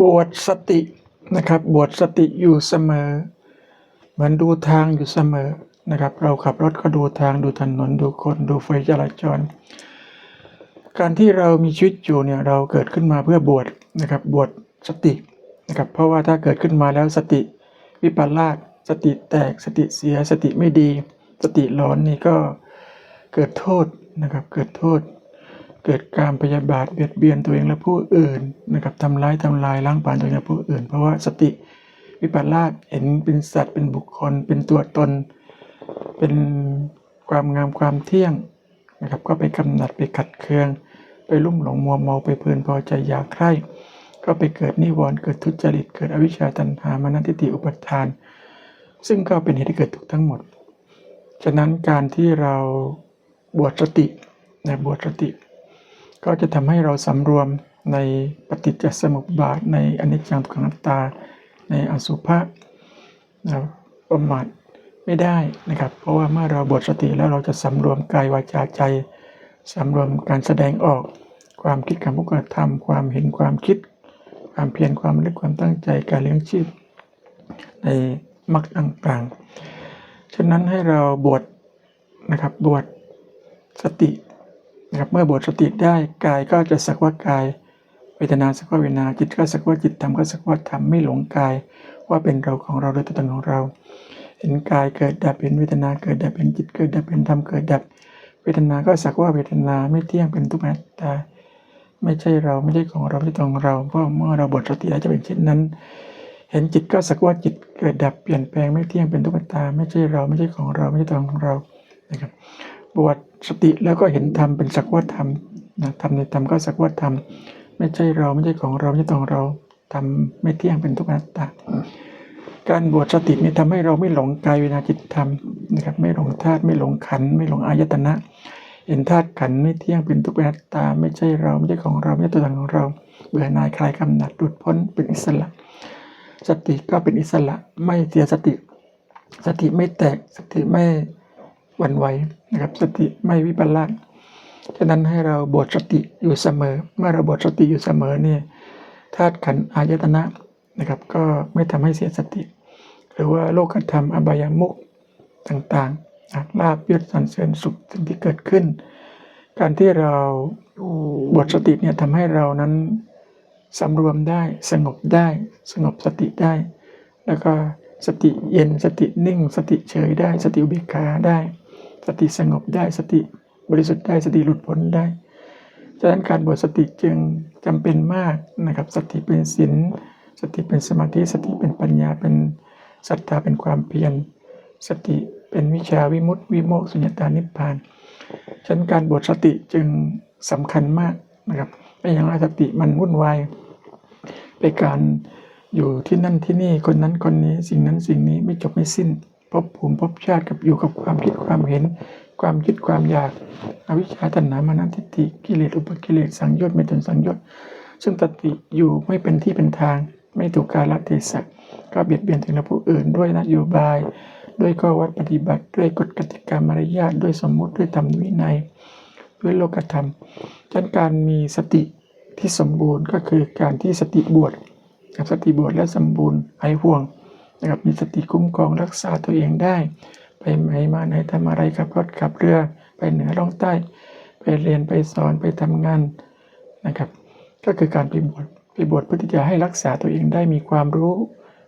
บวชสตินะครับ บวชสติอยู่เสมอ เหมือนดูทางอยู่เสมอนะครับ เราขับรถก็ดูทางดูถนนดูคนดูไฟจราจร การที่เรามีชีวิตอยู่เนี่ยเราเกิดขึ้นมาเพื่อบวชนะครับ บวชสตินะครับเพราะว่าถ้าเกิดขึ้นมาแล้วสติวิปลาสสติแตกสติเสียสติไม่ดี สติหลอนนี่ก็เกิดโทษนะครับ เกิดโทษ เกิดการพยาบาทเบียดเบียนตัวเองและผู้อื่นนะครับทำร้ายทำลายล้างผลาญตัวเองและผู้อื่น เพราะว่าสติวิปลาสเห็นเป็นสัตว์เป็นบุคคล เป็นตัวตน เป็นความงามความเที่ยงนะครับก็ไปกำหนัดไปขัดเคือง ไปลุ่มหลงมัวเมาไปเพลินพอใจอยากใคร่ก็ไปเกิดนิวรณ์เกิดทุจริต เกิดอวิชชาตัณหามานัตติอุปทาน ซึ่งก็เป็นเหตุให้เกิดทุกทั้งหมด ฉะนั้นการที่เราบวชสตินะบวชสติ ก็จะทำให้เราสำรวมในปฏิจจสมุปบาท ในอนิจจังทุกขังนัตตา ในอสุภะนะประมาทไม่ได้นะครับ เพราะว่าเมื่อเราบวชสติแล้วเราจะสำรวมกายวาจาใจสำรวมการแสดงออกความคิดการพูดการทำความเห็นความคิด ความเพียรความรึกความตั้งใจการเลี้ยงชีพ ในมรรคต่างๆฉะนั้นให้เราบวชนะครับบวชสติ นะครับเมื่อบวชสติได้กายก็จะสักว่ากายเวทนาสักว่าเวทนาจิตก็สักว่าจิตธรรมก็สักว่าธรรมไม่หลงกาย ว่าเป็นเราของเราโดยตัวตนของเรา เห็นกายเกิดดับเห็นเวทนาเกิดดับเห็นจิตเกิดดับเห็นธรรมเกิดดับ เวทนาก็สักว่าเวทนาไม่เที่ยงเป็นทุกข์นัตตาไม่ใช่เราไม่ใช่ของเราไม่ใช่ตัวของเราเพราะเมื่อเราบวชสติแล้วจะเป็นเช่นนั้น เห็นจิตก็สักว่าจิตเกิดดับเปลี่ยนแปลงไม่เที่ยงเป็นทุกขตา ไม่ใช่เราไม่ใช่ของเราไม่ใช่ตัวของเรานะครับ บวชสติแล้วก็เห็นธรรมเป็นสักว่าธรรมนะธรรมในธรรมก็สักว่าธรรมไม่ใช่เราไม่ใช่ของเราไม่ใช่ตัวของเราธรรมไม่เที่ยงเป็นทุกขตตาการบวชสตินี่ทำให้เราไม่หลงกายเวนาจิตธรรมนะครับไม่หลงธาตุไม่หลงขัน ไม่หลงอายตนะ เห็นธาตุขันไม่เที่ยงเป็นทุกข์นอนัตตา ไม่ใช่เราไม่ใช่ของเราไม่ใช่ตัวตนของเรา เบื่อหน่ายคลายกำหนัดหลุดพ้นเป็นอิสระ สติก็เป็นอิสระไม่เสียสติ สติไม่แตกสติไม่ หวั่นไหวนะครับสติไม่วิปลาสฉะนั้นให้เราบวชสติอยู่เสมอ เมื่อเราบวชสติอยู่เสมอเนี่ยธาตุขันอายตนะนะครับ ก็ไม่ทำให้เสียสติ หรือว่าโลกธรรมอบายมุขต่างๆลาบยศสรรเสริญสุขสิ่งที่เกิดขึ้น การที่เราบทสติเนี่ยทำให้เรานั้นสำรวมได้สงบได้ สงบสติได้ แล้วก็สติเย็นสตินิ่ง สติเฉยได้ สติอุเบกขาได้ สติสงบได้สติบริสุทธิ์ได้สติหลุดพ้นได้ฉะนั้นการบวชสติจึงจำเป็นมากนะครับ สติเป็นศีลสติเป็นสมาธิสติเป็นปัญญาเป็นศรัทธาเป็นความเพียรสติเป็นวิชาวิมุตติวิโมกขสุญญตานิพพานฉะนั้นการบวชสติจึงสำคัญมากนะครับไม่อย่างไรสติมันวุ่นวายไปการอยู่ที่นั่นที่นี่คนนั้นคนนี้สิ่งนั้นสิ่งนี้ไม่จบไม่สิ้น บภูมิพบชาติกับอยู่กับความคิดความเห็น ความยึดความอยากอวิชชาตัณหามานะทิฏฐิกิเลสอุปกิเลสสังโยชน์ไม่ตนสังโยชน์ซึ่งสติอยู่ไม่เป็นที่เป็นทาง ไม่ถูกกาลเทศะก็เบียดเบียนถึงผู้อื่นด้วยนโยบาย ด้วยข้อวัดปฏิบัติ ด้วยกฎกติกามารยาทด้วยสมมุติด้วยธรรมวินัย ด้วยโลกธรรมฉะนั้นการมีสติที่สมบูรณ์ก็คือการที่สติบวชสติบวชและสมบูรณ์หายห่วง นะครับมีสติคุ้มครองรักษาตัวเองได้ ไปไหนมาไหนทำอะไรขับรถขับเรือ ไปเหนือล่องใต้ ไปเรียนไปสอนไปทำงานนะครับ ก็คือการไปบวชไปบวชเพื่อที่จะให้รักษาตัวเองได้มีความรู้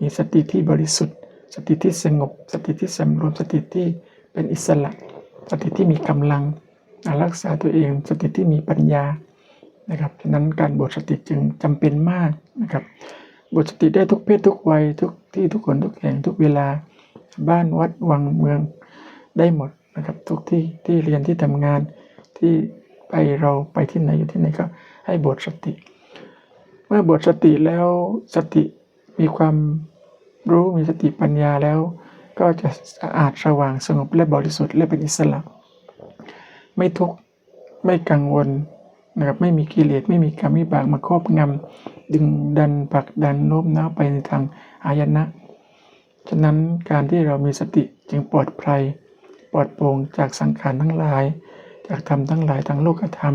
มีสติที่บริสุทธิ์ สติที่สงบ สติที่สำรวมสติที่เป็นอิสระสติที่มีกำลังรักษาตัวเอง สติที่มีปัญญานะครับฉะนั้นการบวชสติจึงจำเป็นมากนะครับบวชสติได้ทุกเพศทุกวัยทุก ที่ทุกคนทุกแห่งทุกเวลาบ้านวัดวังเมืองได้หมดนะครับ ทุกที่ที่เรียนที่ทำงานที่ไปเราไปที่ไหนอยู่ที่ไหนก็ให้บวชสติ เมื่อบวชสติแล้วสติมีความรู้มีสติปัญญาแล้ว ก็จะสะอาดสว่างสงบและบริสุทธิ์และเป็นอิสระ ไม่ทุกข์ไม่กังวลนะครับไม่มีกิเลสไม่มีกรรมวิบากมาครอบงำ ดึงดันผลักดันโน้มน้าวไปในทางอายนะ ฉะนั้นการที่เรามีสติจึงปลอดภัย ปลอดโปร่งจากสังขารทั้งหลาย จากธรรมทั้งหลายทั้งโลกธรรม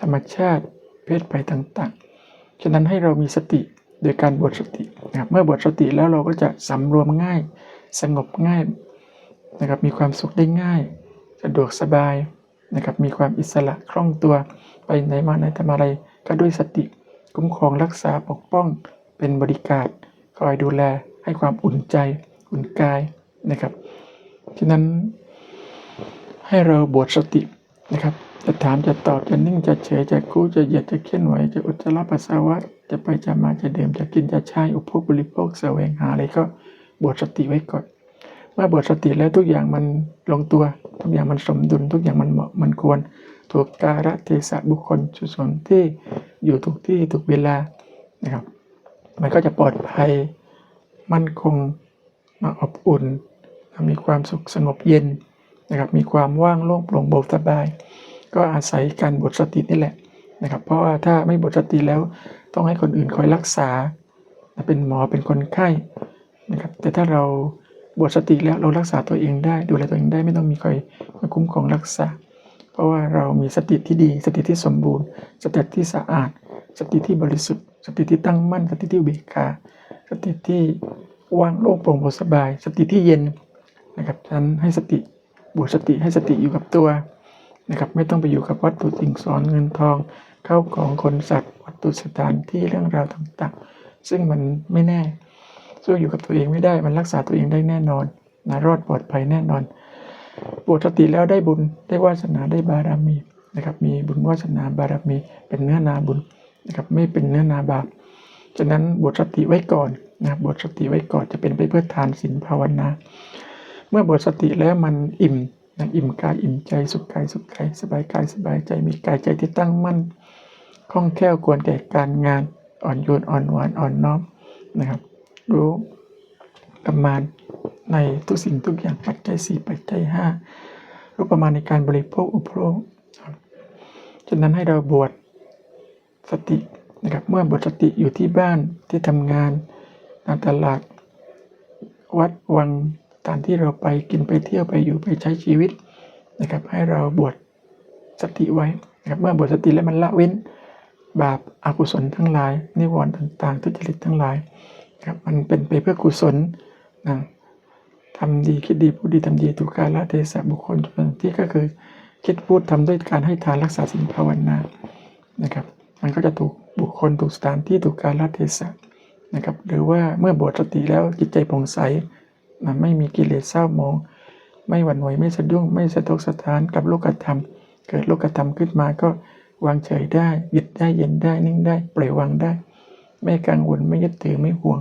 ธรรมชาติเพศภัยต่างๆ ฉะนั้นให้เรามีสติโดยการบวชสตินะครับเมื่อบวชสติแล้วเราก็จะสำรวมง่าย สงบง่ายนะครับมีความสุขได้ง่าย สะดวกสบายนะครับมีความอิสระคล่องตัวไปไหนมาไหนทำอะไรก็ด้วยสติ คุ้มครองรักษาปกป้อง เป็นบริการคอยดูแลให้ความอุ่นใจอุ่นกายนะครับฉะนั้นให้เราบวชสตินะครับ จะถามจะตอบจะนิ่งจะเฉยจะกู้จะเหยียดจะเคลื่อนไหวจะอุจจาระปัสสาวะ จะไปจะมาจะดื่มจะกินจะใช้อุปโภคบริโภคแสวงหาอะไรก็บวชสติไว้ก่อนเมื่อบวชสติแล้วทุกอย่างมันลงตัว ทุกอย่างมันสมดุล ทุกอย่างมันเหมาะมันควร ถูกกาลเทศะบุคคลชุชนที่ อยู่ทุกที่ทุกเวลานะครับ มันก็จะปลอดภัยมั่นคงมาอบอุ่น มีความสุขสงบเย็นนะครับ มีความว่างโล่งโปร่งเบาสบาย ก็อาศัยการบวชสตินี่แหละนะครับ เพราะว่าถ้าไม่บวชสติแล้วต้องให้คนอื่นคอยรักษา เป็นหมอเป็นคนไข้นะครับ แต่ถ้าเราบวชสติแล้วเรารักษาตัวเองได้ ดูแลตัวเองได้ไม่ต้องมีใครมาคุ้มครองรักษา เพราะว่าเรามีสติที่ดี สติที่สมบูรณ์ สติที่สะอาด สติที่บริสุทธิ์ สติที่ตั้งมั่น สติที่เบิกขาสติที่ว่างโล่งโปร่งเบาสบาย สติที่เย็นนะครับฉะนั้นให้สติบวชสติให้สติอยู่กับตัวนะครับไม่ต้องไปอยู่กับวัตถุสิ่งสอนเงินทอง เข้าของคนสัตว์ วัตถุสถานที่เรื่องราวต่างๆ ซึ่งมันไม่แน่ สู้อยู่กับตัวเองไม่ได้มันรักษาตัวเองได้แน่นอนนะรอดปลอดภัยแน่นอน บวชสติแล้วได้บุญได้วาสนาได้บารมีนะครับมีบุญวาสนาบารมีเป็นเนื้อนาบุญนะครับไม่เป็นเนื้อนาบาปฉะนั้นบวชสติไว้ก่อนนะบวชสติไว้ก่อนจะเป็นไปเพื่อทานศีลภาวนา เมื่อบวชสติแล้วมันอิ่มนะอิ่มกายอิ่มใจสุขกายสุขใจสบายกายสบายใจมีกายใจที่ตั้งมั่นคล่องแคล่วควรแก่การงานอ่อนโยนอ่อนหวานอ่อนน้อมนะครับรู้ประมาณ ในทุกสิ่งทุกอย่างปัจจัยสี่ปัจจัยห้ารู้ประมาณในการบริโภคอุปโภคฉะนั้นให้เราบวชสตินะครับเมื่อบวชสติอยู่ที่บ้านที่ทำงานตามตลาด วัดวังสถานที่เราไปกินไปเที่ยวไปอยู่ไปใช้ชีวิตนะครับ ให้เราบวชสติไว้นะครับเมื่อบวชสติแล้วมันละเว้น บาปอากุศลทั้งหลายนิวรณ์ต่างๆ ทุจริตทั้งหลายครับมันเป็นไปเพื่อกุศลนะ ทำดีคิดดีพูดดีทำดีถูกกาลเทศะบุคคลที่ก็คือคิดพูดทำด้วยการให้ทานรักษาศีลภาวนานะครับมันก็จะถูกบุคคลถูกสถานที่ถูกกาลเทศะนะครับหรือว่าเมื่อบวชสติแล้วจิตใจผ่องใสมันไม่มีกิเลสเศร้าหมอง ไม่หวั่นไหวไม่สะดุ้งไม่สะทกสะท้านกับโลกธรรม เกิดโลกธรรมขึ้นมาก็วางเฉยได้หยุดได้เย็นได้นิ่งได้ปล่อยวางได้ ไม่กังวลไม่ยึดถือไม่ห่วง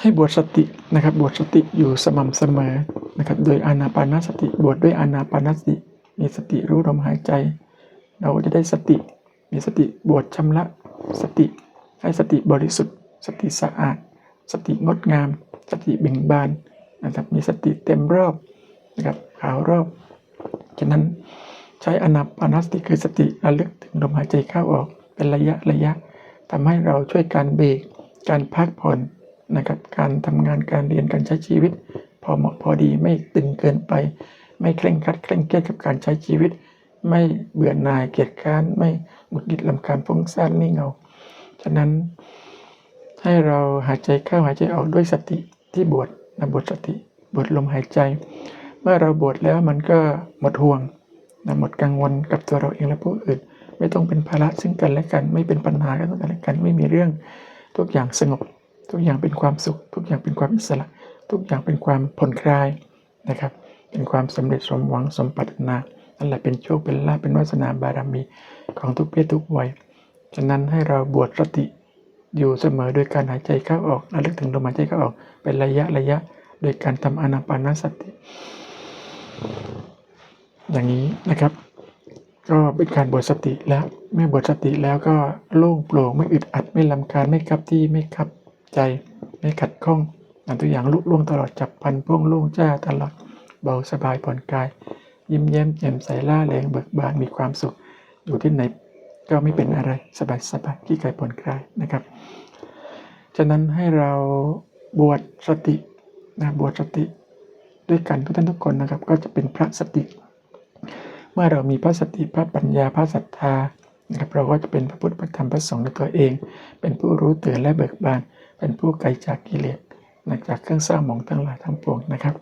ให้บวชสตินะครับบวชสติอยู่สม่ำเสมอนะครับโดยอานาปานสติบวชด้วยอานาปานสติ มีสติรู้ลมหายใจ เราจะได้สติ มีสติบวชชำระสติ ให้สติบริสุทธิ์ สติสะอาด สติงดงาม สติเบ่งบานนะครับมีสติเต็มรอบนะครับขาวรอบฉะนั้นใช้อนาปานสติคือสติระลึกถึงลมหายใจเข้าออกเป็นระยะระยะทำให้เราช่วยการเบรกการพักผ่อน นะครับ การทำงานการเรียนการใช้ชีวิต พอเหมาะพอดีไม่ตึงเกินไป ไม่เคร่งครัดเคร่งเครียดกับการใช้ชีวิต ไม่เบื่อหน่ายเกียจค้านไม่หงุดหงิดลำคาญฟุ้งซ่านไม่เงา ฉะนั้นให้เราหายใจเข้าหายใจออกด้วยสติที่บวชนะบวชสติบวชลมหายใจ เมื่อเราบวชแล้วมันก็หมดห่วงนะหมดกังวลกับตัวเราเองและผู้อื่น ไม่ต้องเป็นภาระซึ่งกันและกัน ไม่เป็นปัญหากับกันและกันไม่มีเรื่องทุกอย่างสงบ ทุกอย่างเป็นความสุข ทุกอย่างเป็นความอิสระ ทุกอย่างเป็นความผ่อนคลายนะครับ เป็นความสำเร็จสมหวังสมปรารถนานั่นแหละเป็นโชคเป็นลาภเป็นวาสนาบารมีของทุกเพศทุกวัยฉะนั้นให้เราบวชสติอยู่เสมอโดยการหายใจเข้าออกระลึกถึงลมหายใจเข้าออกเป็นระยะระยะ โดยการทำอนาปานสติ อย่างนี้นะครับ ก็เป็นการบวชสติแล้วเมื่อบวชสติแล้วก็โล่งโปร่งไม่อึดอัดไม่ลำคาญไม่คับที่ไม่คับ ใจไม่ขัดข้องอันตัวอย่างลุล่วงตลอดจับพันพ่วงโล่งจ้าตลอดเบาสบายผ่อนคลาย ยิ้มแย้มแจ่มใสล่าแรงเบิกบานมีความสุข อยู่ที่ไหนก็ไม่เป็นอะไรสบายสบายที่กายผ่อนคลายนะครับ ฉะนั้นให้เราบวชสตินะบวชสติด้วยกันทุกท่านทุกคนนะครับ ก็จะเป็นพระสติ เมื่อเรามีพระสติพระปัญญาพระศรัทธานะครับเราก็จะเป็นพระพุทธพระธรรมพระสงฆ์ในตัวเอง เป็นผู้รู้ตื่นและเบิกบาน เป็นผู้ไกลจากกิเลสนะจากเครื่องเศร้าหมองทั้งหลายทั้งปวงนะครับ